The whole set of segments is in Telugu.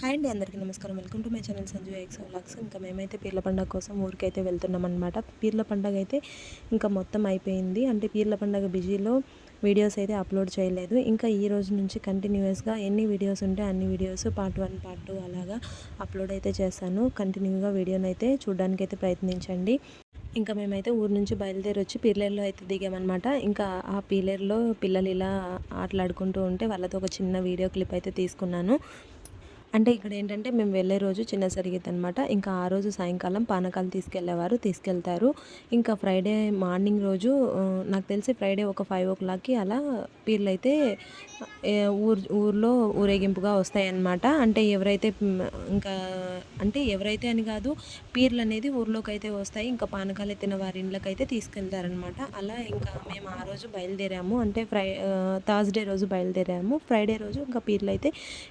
హాయ్ అండి అందరికీ నమస్కారం. Welcome to my channel Sanju X vlogs ఇంకా మేమైతే పీర్ల పండగ కోసం ఊరికైతే వెళ్తున్నాం అనమాట పీర్ల పండగ అయితే ఇంకా మొత్తం అయిపోయింది. అంటే పీర్ల పండగ బిజీలో వీడియోస్ అయితే అప్లోడ్ చేయలేదు. ఇంకా ఈ రోజు నుంచి కంటిన్యూస్గా ఎన్ని వీడియోస్ ఉంటే అన్ని videos part one part two అలాగా అప్లోడ్ అయితే చేస్తాను. కంటిన్యూగా వీడియోని అయితే చూడడానికి అయితే ప్రయత్నించండి. ఇంకా మేమైతే ఊరు నుంచి బయలుదేరి వచ్చి పీర్లేరులో అయితే దిగామన్నమాట. ఇంకా ఆ పీలేరులో పిల్లలు ఇలా ఆటలాడుకుంటూ ఉంటే వాళ్ళతో ఒక చిన్న వీడియో క్లిప్ అయితే తీసుకున్నాను. అంటే ఇక్కడ ఏంటంటే మేము వెళ్ళే రోజు చిన్న సరిగిద్ది అనమాట ఇంకా ఆ రోజు సాయంకాలం పానకాలు తీసుకెళ్ళేవారు తీసుకెళ్తారు. ఇంకా ఫ్రైడే మార్నింగ్ రోజు నాకు తెలిసి ఫ్రైడే ఒక ఫైవ్ ఓ క్లాక్కి అలా పీర్లు అయితే ఊరు ఊర్లో ఊరేగింపుగా వస్తాయన్నమాట. అంటే ఎవరైతే ఇంకా అంటే ఎవరైతే అని కాదు పీర్లు అనేది ఊర్లోకి అయితే వస్తాయి. ఇంకా పానకాలు ఎత్తిన వారి ఇండ్లకైతే తీసుకెళ్తారనమాట అలా ఇంకా మేము ఆ రోజు బయలుదేరాము. అంటే ఫ్రై థర్స్డే రోజు బయలుదేరాము. ఫ్రైడే రోజు ఇంకా పీర్లు అయితే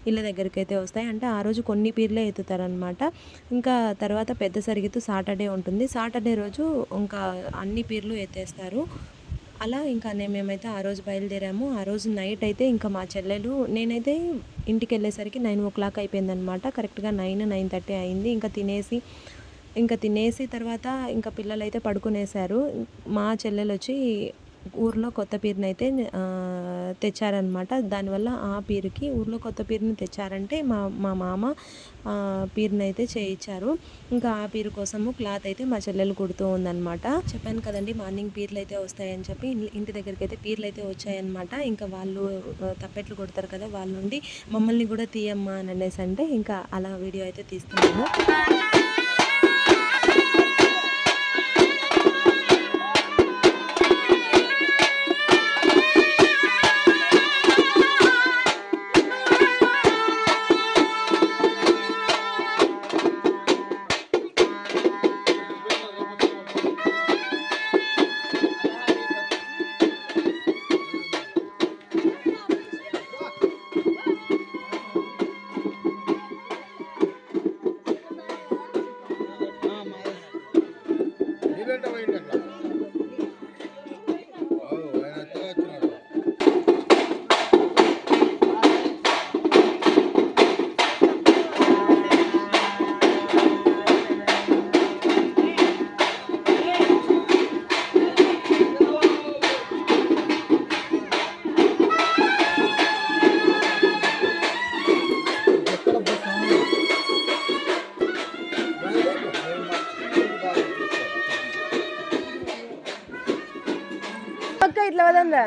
ఇళ్ళ దగ్గరికి అయితే వస్తాయి. అంటే ఆ రోజు కొన్ని పీర్లే ఎత్తుతారనమాట ఇంకా తర్వాత పెద్ద సరిగిత్తు సాటర్డే ఉంటుంది. సాటర్డే రోజు ఇంకా అన్ని పీర్లు ఎత్తేస్తారు. అలా ఇంకా నేను మేమైతే ఆ రోజు బయలుదేరాము. ఆ రోజు నైట్ అయితే ఇంకా మా చెల్లెలు నేనైతే ఇంటికి వెళ్ళేసరికి నైన్ ఓ క్లాక్ అయిపోయిందనమాట కరెక్ట్గా నైన్ నైన్ థర్టీ అయింది. ఇంకా తినేసి ఇంకా తినేసి తర్వాత ఇంకా పిల్లలు అయితే పడుకునేశారు. మా చెల్లెలు వచ్చి ఊర్లో కొత్త పీరుని అయితే తెచ్చారనమాట దానివల్ల ఆ పీరుకి ఊర్లో కొత్త పీరుని తెచ్చారంటే మా మా మామ పీరుని అయితే చేయించారు ఇంకా ఆ పీరు కోసము క్లాత్ అయితే మా చెల్లెలు కుడుతూ ఉందనమాట చెప్పాను కదండి మార్నింగ్ పీర్లు అయితే వస్తాయని చెప్పి ఇంటి దగ్గరికి అయితే పీర్లు అయితే వచ్చాయన్నమాట. ఇంకా వాళ్ళు తప్పెట్లు కొడతారు కదా వాళ్ళు ఉండి మమ్మల్ని కూడా తీయమ్మా అని అనేసి అంటే ఇంకా అలా వీడియో అయితే తీస్తున్నాము ఇట్లా వదందా?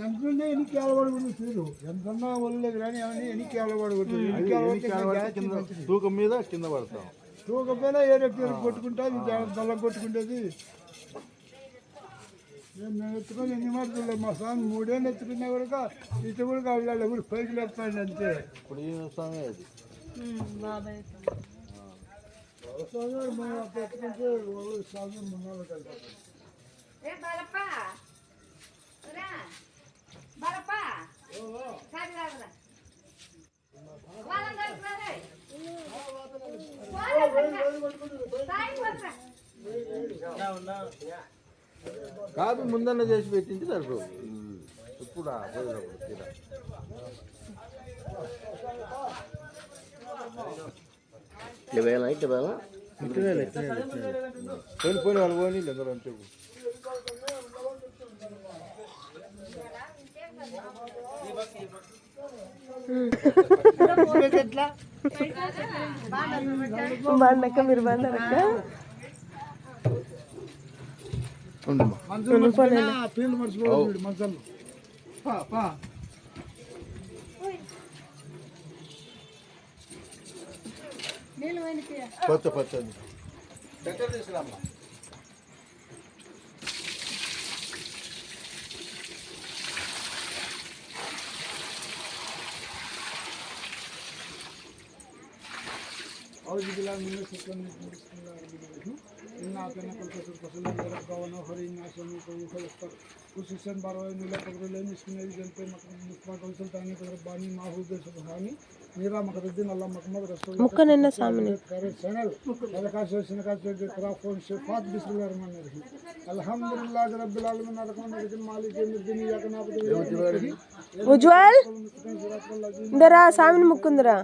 ఎంతుండే ఎనికి అలవాడు తీరు ఎంతన్నా ఎనికి ఎనికి అలవాడు తూకం మీద కింద పడతాం. తూకపోయినా ఏ రెక్కి కొట్టుకుంటుంది దళ్ళ కొట్టుకుంటుంది. నేను మేము ఎత్తుకొని ఎన్ని మాటలు మా స్వామి మూడేళ్ళు ఎత్తుకున్నా కూడా ఇటు కూడా వెళ్ళాలి ఎవరు పైకి లేపుతాడు అంతే ఇప్పుడు ఈ స్వామి అది స్వామి మనం అప్పుడు ఎత్తుకుంటే వాళ్ళు స్వామి మున్నాళ్ళు కలిపారు ఏ కాదు ముందన్న చేసి పెట్టించి సరిపో ఇప్పుడు ఆ పోయినప్పుడు తీరా. పోయిన పోయిన వాళ్ళు పోనీ లేదు అంతే బాగున్నాక మీరు బాగున్నారక్క ಪಿಂಡ್ ಮಾಡಿಸ್ಬೋದು ಮಂಚಲ್ಲು ಪಾ ಪಾ పచ్చ పచ్చండి ఎక్కడ తీసుకురామ్మా ఔషధిలా ముందు శుక్లం తీసుకున్నారు أعطنا كل كسر كسر ربنا وخرين عشان يكون خلقك خصوصا بارواي نلا كبرلين اسمه جنتي مكما كونسل تاني رباني ما هو ده سبحاني نيرا مقددين الله مكما رسول مكن إنه سامني كارسنال هذا كاسو سنا كاسو جترا فون شفاعت بسم الله الرحمن الرحيم الحمد لله رب العالمين الرحمن الرحيم مالك يوم الدين إياك نعبد ఉజ్వల్ ఇందరా సామిని ముక్కుందరా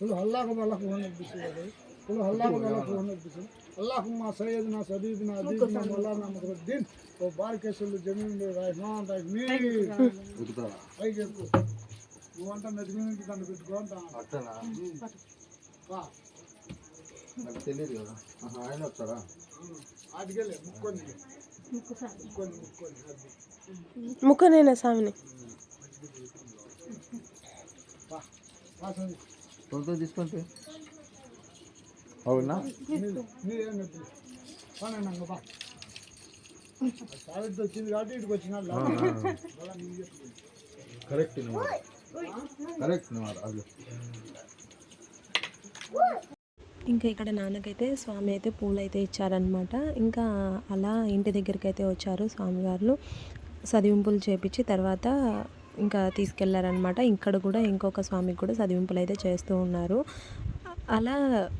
హోన్ బిస్మిల్లాహిర్ రహీం కుల్ హల్లాకు వల్లాహు హోన్ బిస్మిల్లాహిర్ రహీం కుల్ హల్లాకు వల్లాహు హోన్ బిస్మిల్లాహిర్ అల్లాహుమ్మ సయ్యద్నా సబీబినా అదీబినా మౌలానా మకరుద్దీన్ ఓ బారికేసుల్ జమీన్ రహమాన్ రహీం పైకి ఎక్కు నువ్వు అంట నెత్తి మీద నుంచి దాన్ని పెట్టుకో అంట అట్టనా. నాకు తెలియదు కదా ఆయన వచ్చారా ఆటికెళ్ళే ముక్కొని ముక్కొని ముక్కొని ముక్కనైనా స్వామిని వా. వా స్వామి. తొందర తీసుకుంటే అవునా? నీ- నీదేం నొప్పి పనండి బా సావిత్రి వచ్చింది కాబట్టి ఇటుకు వచ్చిన కరెక్ట్ కరెక్ట్ అది ఇంకా ఇక్కడ నాన్నకైతే స్వామి అయితే పూలు అయితే ఇచ్చారనమాట ఇంకా అలా ఇంటి దగ్గరికి అయితే వచ్చారు స్వామివార్లు చదివింపులు చేపించి తర్వాత ఇంకా తీసుకెళ్ళారనమాట ఇక్కడ కూడా ఇంకొక స్వామికి కూడా చదివింపులు అయితే చేస్తూ ఉన్నారు. అలా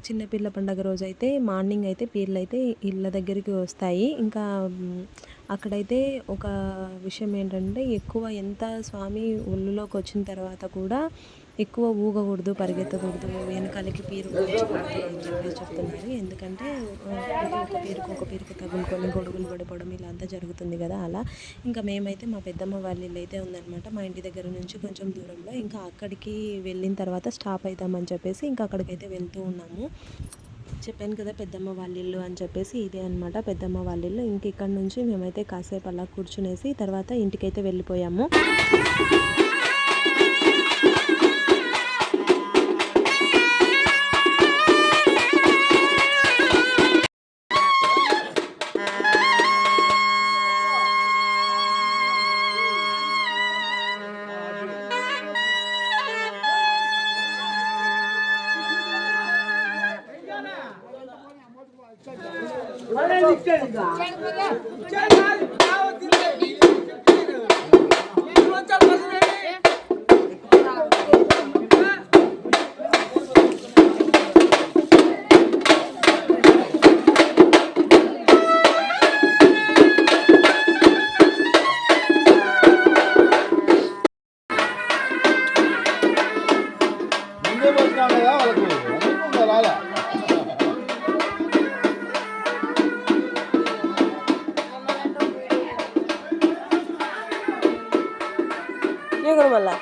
చిన్నపిల్ల పండగ రోజు అయితే మార్నింగ్ అయితే పీర్లు అయితే ఇళ్ళ దగ్గరికి వస్తాయి. ఇంకా అక్కడైతే ఒక విషయం ఏంటంటే ఎక్కువ ఎంత స్వామి ఒళ్ళులోకి వచ్చిన తర్వాత కూడా ఎక్కువ ఊగకూడదు పరిగెత్తకూడదు వెనకాలకి పీరు అని చెప్పేసి చెప్తున్నారు. ఎందుకంటే ఒక పీరుకు ఒక పీరుకు తగులుకొని గొడుగులు పడిపోవడం ఇలా అంతా జరుగుతుంది కదా అలా. ఇంకా మేమైతే మా పెద్దమ్మ వాళ్ళ ఇల్లు అయితే ఉందన్నమాట. మా ఇంటి దగ్గర నుంచి కొంచెం దూరంలో ఇంకా అక్కడికి వెళ్ళిన తర్వాత స్టాప్ అవుతామని చెప్పేసి ఇంకా అక్కడికైతే వెళ్తూ ఉన్నాము. చెప్పాను కదా పెద్దమ్మ వాళ్ళ ఇల్లు అని చెప్పేసి ఇదే అనమాట పెద్దమ్మ వాళ్ళ ఇల్లు. ఇంక ఇక్కడ నుంచి మేమైతే కాసేపు అలా కూర్చునేసి తర్వాత ఇంటికైతే వెళ్ళిపోయాము. ముందే కూడా మళ్ళా.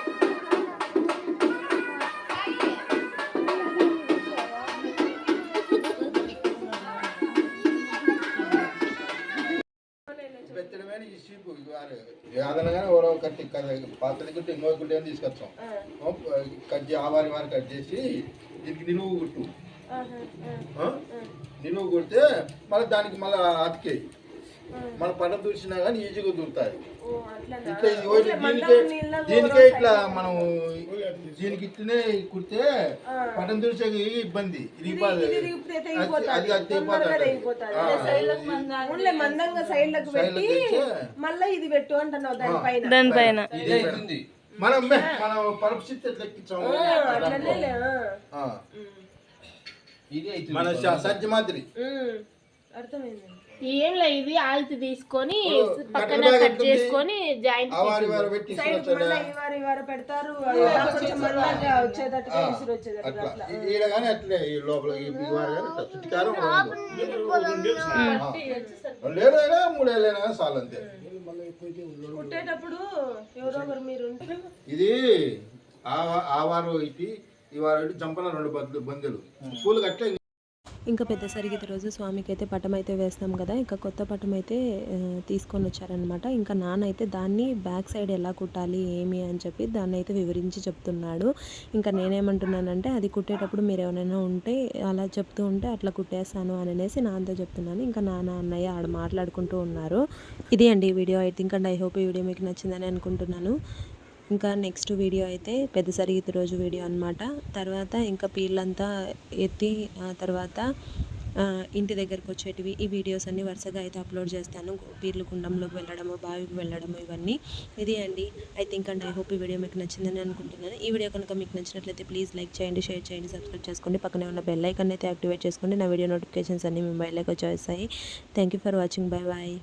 ఏదనగానే ఎవరో కట్టి పాత్ర దగ్గర ఇంకో గుడ్డ తీసుకొచ్చాం. కట్ చేసి ఆవారి వారి కట్ చేసి దీనికి నిలువు కుట్టు? నిలువు కుడితే మళ్ళీ దానికి మళ్ళీ అతికేయి. మన పంట దూసినా కానీ ఈజీగా దూరుతాయి ఇట్లా దీనికే దీనికే ఇట్లా మనం దీనికి ఇట్లనే కుడితే పటం దూసే ఇబ్బంది. మందంగా సైడ్లకు పెట్టి మళ్ళీ ఇది పెట్టు అంటున్నావు దానిపైన. మనం మనం పరిస్థితి. మన. అర్థమైంది. ఏం లే ఇది ఆల్తి తీసుకొని పక్కన కట్. చేసుకొని జాయింట్ ఆవారి వారు పెట్టి సైడ్ తీసుకొచ్చాడా? మళ్ళీ ఈ వారు ఈ వారు పెడతారు కుట్టేటప్పుడు ఎవరో ఒకరు మీరు ఇది ఆ వా- ఆ వారు ఇటు ఈ వారు ఇటు చంపన రెండు బంధులు పూలు కట్టే ఇంకా పెద్ద సరిగిత రోజు స్వామికి అయితే పటం అయితే వేస్తాం కదా ఇంకా కొత్త పటం అయితే తీసుకొని వచ్చారనమాట ఇంకా నాన్న అయితే దాన్ని బ్యాక్ సైడ్ ఎలా కుట్టాలి ఏమి అని చెప్పి దాన్ని అయితే వివరించి చెప్తున్నాడు. ఇంకా నేనేమంటున్నానంటే అది కుట్టేటప్పుడు మీరు ఎవరైనా ఉంటే అలా చెప్తూ ఉంటే అట్లా కుట్టేస్తాను అని అనేసి నాన్నతో చెప్తున్నాను. ఇంకా నాన్న అన్నయ్య ఆడ మాట్లాడుకుంటూ ఉన్నారు. ఇది అండి video. I think and I hope ఈ వీడియో మీకు నచ్చిందని అనుకుంటున్నాను. ఇంకా నెక్స్ట్ వీడియో అయితే పెద్ద సరిగిత రోజు వీడియో అన్నమాట. తర్వాత ఇంకా పీర్లంతా ఎత్తి తర్వాత ఇంటి దగ్గరకు వచ్చేటివి. ఈ వీడియోస్ అన్ని వరుసగా అయితే అప్లోడ్ చేస్తాను. పీర్లు కుండంలోకి వెళ్ళడము బావికి వెళ్ళడము ఇవన్నీ. ఇది అండి. I think and I hope ఈ వీడియో మీకు నచ్చిందని అనుకుంటున్నాను. ఈ వీడియో కనుక మీకు నచ్చినట్లయితే ప్లీజ్ లైక్ చేయండి షేర్ చేయండి సబ్స్క్రైబ్ చేసుకోండి. పక్కనే ఉన్న బెల్ ఐకన్ అయితే యాక్టివేట్ చేసుకోండి. నా వీడియో నోటిఫికేషన్స్ అన్ని మీ మొబైల్లోకి వచ్చేస్తాయి. Thank you for watching bye bye